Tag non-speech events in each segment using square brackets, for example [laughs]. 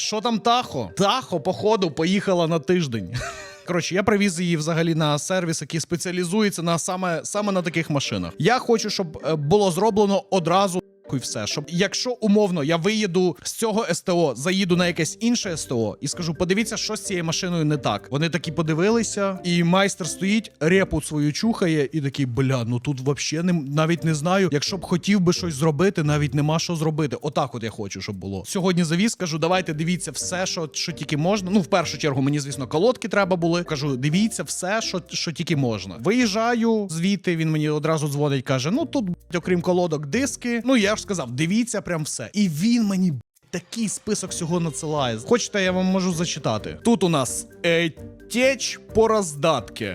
Що там Тахо? Тахо, походу, поїхала на тиждень. [laughs] Коротше, я привіз її взагалі на сервіс, який спеціалізується на саме, саме на таких машинах. Я хочу, щоб е, було зроблено одразу. І все, щоб якщо умовно я виїду з цього СТО, заїду на якесь інше СТО і скажу: подивіться, що з цією машиною не так. Вони такі подивилися, і майстер стоїть, репу свою чухає, і такий, бля, ну тут взагалі не навіть не знаю. Якщо б хотів би щось зробити, навіть нема що зробити. Отак, от я хочу, щоб було. Сьогодні завіз, кажу, давайте дивіться все, що, що тільки можна. Ну, в першу чергу, мені, звісно, колодки треба були. Кажу, дивіться все, що, що тільки можна. Виїжджаю звідти. Він мені одразу дзвонить, каже: Ну тут, окрім колодок, диски. Ну я ж сказав, дивіться прям все. І він мені. Такий список всього надсилає. Хочете, я вам можу зачитати. Тут у нас е, теч по.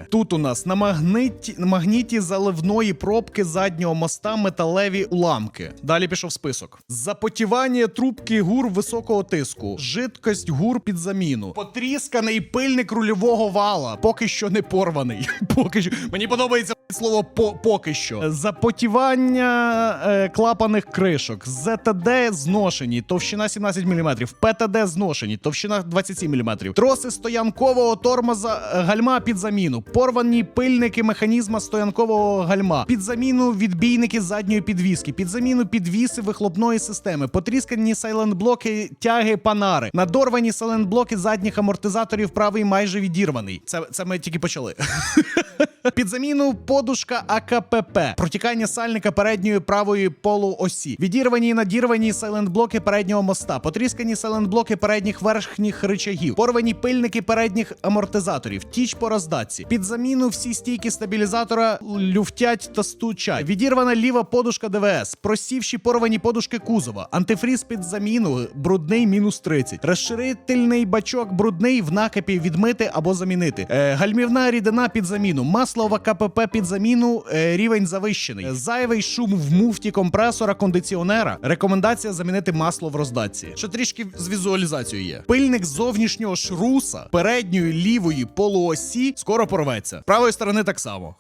Тут у нас на магниті, на магніті заливної пробки заднього моста металеві уламки. Далі пішов список. Запотівання трубки гур високого тиску, жидкость гур під заміну, потрісканий пильник рульового вала, поки що не порваний. [laughs] Поки що мені подобається слово по поки що. Запотівання е, клапаних кришок, ЗТД зношені, товщина 17 мм, ПТД зношені, товщина 27 мм, троси стоянкового тормоза е, гальма під заміну, порвані пильники механізма стоянкового гальма, під заміну відбійники задньої підвіски, під заміну підвіси вихлопної системи, потріскані сайлентблоки тяги панари, надорвані сайлентблоки задніх амортизаторів правий майже відірваний. Це, це ми тільки почали. [laughs] Під заміну подушка АКПП, протікання сальника передньої правої полуосі, відірвані і надірвані сайлентблоки переднього моста, потріскані сайлентблоки передніх верхніх рычагів, порвані пильники передніх амортизаторів, тіч по роздатці. Під заміну всі стійки стабілізатора люфтять та стучать. Відірвана ліва подушка ДВС, просівші порвані подушки кузова, антифріз під заміну, брудний мінус 30, розширительний бачок. Брудний в накипі відмити або замінити. Е, гальмівна рідина під заміну, масло в КПП під заміну, е, рівень завищений. Зайвий шум в муфті компресора кондиціонера. Рекомендація замінити масло в роздатці. Що трішки з візуалізацією є. Пильник зовнішнього шруса передньої лівої полуосі скоро порветься. Правої сторони так само.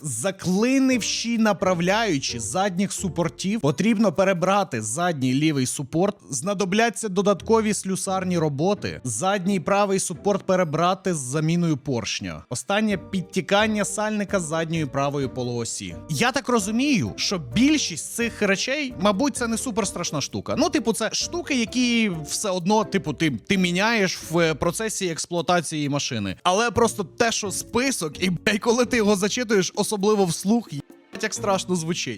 Заклинивші направляючі задніх супортів, потрібно перебрати задній лівий супорт. Знадобляться додаткові слюсарні роботи. Задній правий супорт перебрати з заміною поршня. Останнє підтікання сальника задньої правої полуосі. Я так розумію, що більшість цих речей, мабуть, це не супер страшна штука. Ну, типу, це штуки, які все одно, типу, ти, ти міняєш в процесі експлуатації машини. Але просто те, що список, і коли ти його зачитуєш, особливо вслух, як страшно звучить.